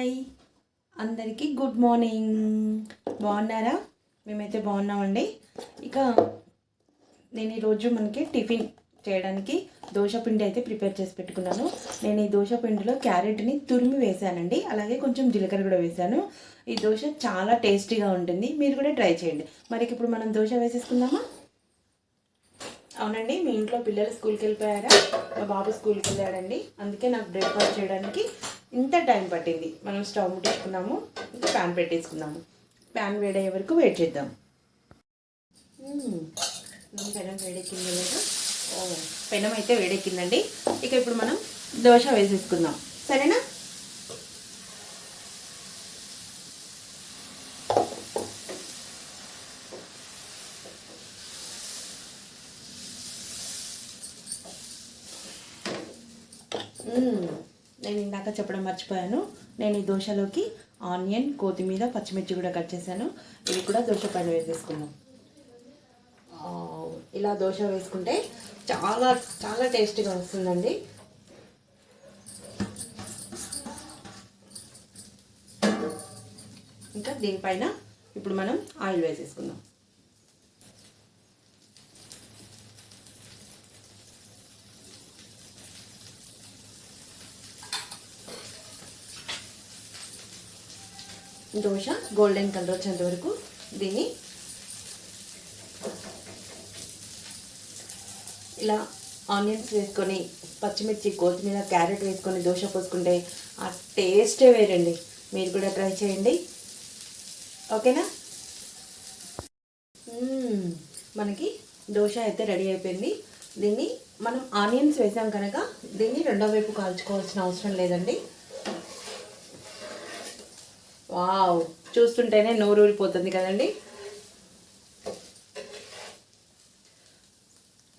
Hi. అందరికీ good morning. బాగున్నారా? మేమైతే బాగున్నామండి. ఇక నేను ఈరోజు మనకి టిఫిన్ చేయడానికి దోశ పిండి అయితే ప్రిపేర్ చేసి పెట్టుకున్నాను. నేను ఈ దోశ పిండిలో క్యారెట్ని తురిమి వేశానండి. అలాగే కొంచెం జీలకర్ర కూడా వేసాను ఈ దోశ చాలా టేస్టీగా ఉంటుంది. మీరు కూడా ట్రై చేయండి. మరి ఇప్పుడు మనం దోశ వేసేసుకుందామా? అవునండి మీ ఇంట్లో పిల్లలు స్కూల్కి వెళ్ళిపోయారా? మా బాబు స్కూల్కి వెళ్ళాడండి. అందుకే నాకు బ్రేక్ఫాస్ట్ చేయడానికి ఇంత టైం పట్టింది. మనం స్టవ్ ముట్టించుకున్నాము ఇంకా ప్యాన్ పెట్టేసుకున్నాము ప్యాన్ వేడయ్యే వరకు వెయిట్ చేద్దాం. పెనం వేడెక్కింది లేదా ఓ పెనం అయితే వేడెక్కిందండి. ఇక ఇప్పుడు మనం దోశ వేసేసుకుందాం. సరేనా? Mmm. నేను ఇందాక చెప్పడం మర్చిపోయాను. నేను ఈ దోశలోకి ఆనియన్ కొత్తిమీర పచ్చిమిర్చి కూడా కట్ చేశాను. ఇవి కూడా దోశ పైన వేసేసుకున్నాం ఇలా దోశ వేసుకుంటే చాలా చాలా టేస్టీగా వస్తుందండి. ఇంకా దీనిపైన ఇప్పుడు మనం ఆయిల్ వేసేసుకుందాం. దోశ గోల్డెన్ కలర్ వచ్చేంత వరకు దీన్ని ఇలా ఆనియన్స్ వేసుకొని పచ్చిమిర్చి కొత్తిమీర క్యారెట్ వేసుకొని దోశ పోసుకుంటే ఆ టేస్టే వేరండి. మీరు కూడా ట్రై చేయండి. ఓకేనా? మనకి దోశ అయితే రెడీ అయిపోయింది. దీన్ని మనం ఆనియన్స్ వేసాం కనుక దీన్ని రెండో వైపు కాల్చుకోవాల్సిన అవసరం లేదండి. వావ్ చూస్తుంటేనే నోరు ఊరిపోతుంది కదండి.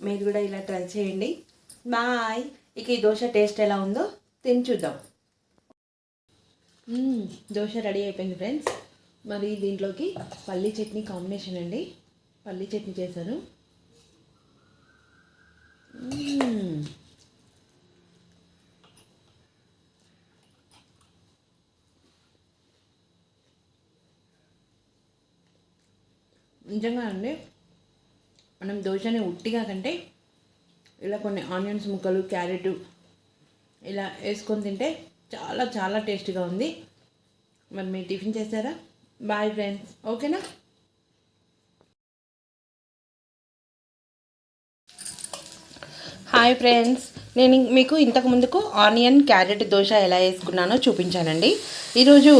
మీరు కూడా ఇలా ట్రై చేయండి. బాయ్. ఇక ఈ దోశ టేస్ట్ ఎలా ఉందో తిని చూద్దాం. దోశ రెడీ అయిపోయింది ఫ్రెండ్స్. మరి దీంట్లోకి పల్లీ చట్నీ కాంబినేషన్ అండి. పల్లీ చట్నీ చేశాను. నిజంగా అండి మనం దోశని ఉట్టిగా కంటే ఇలా కొన్ని ఆనియన్స్ ముక్కలు క్యారెట్ ఇలా వేసుకొని తింటే చాలా చాలా టేస్టీగా ఉంది. మరి మీరు టిఫిన్ చేస్తారా బాయ్ ఫ్రెండ్స్ ఓకేనా హాయ్ ఫ్రెండ్స్ నేను మీకు ఇంతకు ముందుకు ఆనియన్ క్యారెట్ దోశ ఎలా వేసుకున్నానో చూపించానండి. ఈరోజు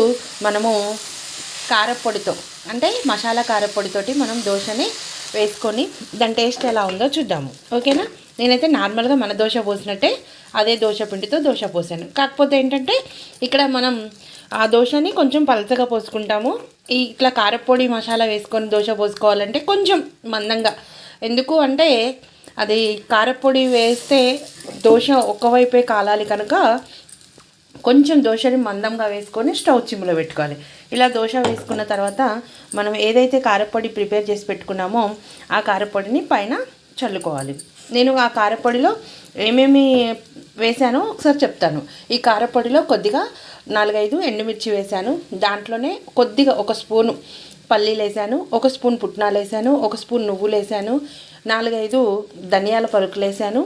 మనము కారపొడితో అంటే మసాలా కారపొడితోటి మనం దోశని వేసుకొని దాని టేస్ట్ ఎలా ఉందో చూద్దాము. ఓకేనా? నేనైతే నార్మల్గా మన దోశ పోసినట్టే అదే దోశ పిండితో దోశ పోసాను. కాకపోతే ఏంటంటే ఇక్కడ మనం ఆ దోశని కొంచెం పలచగా పోసుకుంటాము. ఇట్లా కారపొడి మసాలా వేసుకొని దోశ పోసుకోవాలంటే కొంచెం మందంగా. ఎందుకు అంటే అది కారపొడి వేస్తే దోశ ఒకవైపే కాలాలి కనుక కొంచెం దోశని మందంగా వేసుకొని స్టవ్ చిమ్లో పెట్టుకోవాలి. ఇలా దోశ వేసుకున్న తర్వాత మనం ఏదైతే కారపొడి ప్రిపేర్ చేసి పెట్టుకున్నామో ఆ కారపొడిని పైన చల్లుకోవాలి. నేను ఆ కారపొడిలో ఏమేమి వేసానో ఒకసారి చెప్తాను. ఈ కారపొడిలో కొద్దిగా నాలుగైదు ఎండుమిర్చి వేశాను. దాంట్లోనే కొద్దిగా ఒక స్పూను పల్లీలు వేసాను ఒక స్పూన్ పుట్నాలు వేసాను ఒక స్పూన్ నువ్వులు వేసాను నాలుగైదు ధనియాల పలుకులు వేసాను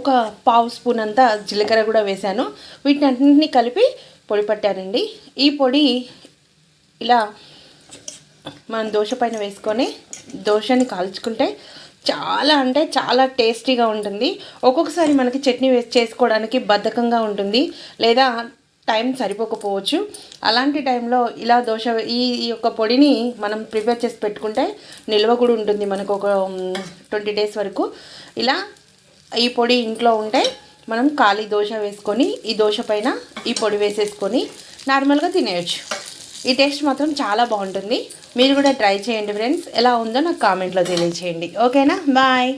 ఒక పావు స్పూన్ అంతా జీలకర్ర కూడా వేశాను. వీటిని అన్నింటినీ కలిపి పొడి పట్టానండి. ఈ పొడి ఇలా మనం దోశ పైన వేసుకొని దోశని కాల్చుకుంటే చాలా అంటే చాలా టేస్టీగా ఉంటుంది. ఒక్కొక్కసారి మనకి చట్నీ చేసుకోవడానికి బద్ధకంగా ఉంటుంది. లేదా టైం సరిపోకపోవచ్చు. అలాంటి టైంలో ఇలా దోశ ఈ యొక్క పొడిని మనం ప్రిపేర్ చేసి పెట్టుకుంటే నిల్వ కూడా ఉంటుంది మనకు ఒక ట్వంటీ డేస్ వరకు. ఇలా ఈ పొడి ఇంట్లో ఉంటే మనం ఖాళీ దోశ వేసుకొని ఈ దోశ పైన ఈ పొడి వేసేసుకొని నార్మల్గా తినేయచ్చు. ఈ టేస్ట్ మాత్రం చాలా బాగుంటుంది. మీరు కూడా ట్రై చేయండి ఫ్రెండ్స్. ఎలా ఉందో నాకు కామెంట్లో తెలియచేయండి. ఓకేనా? బాయ్.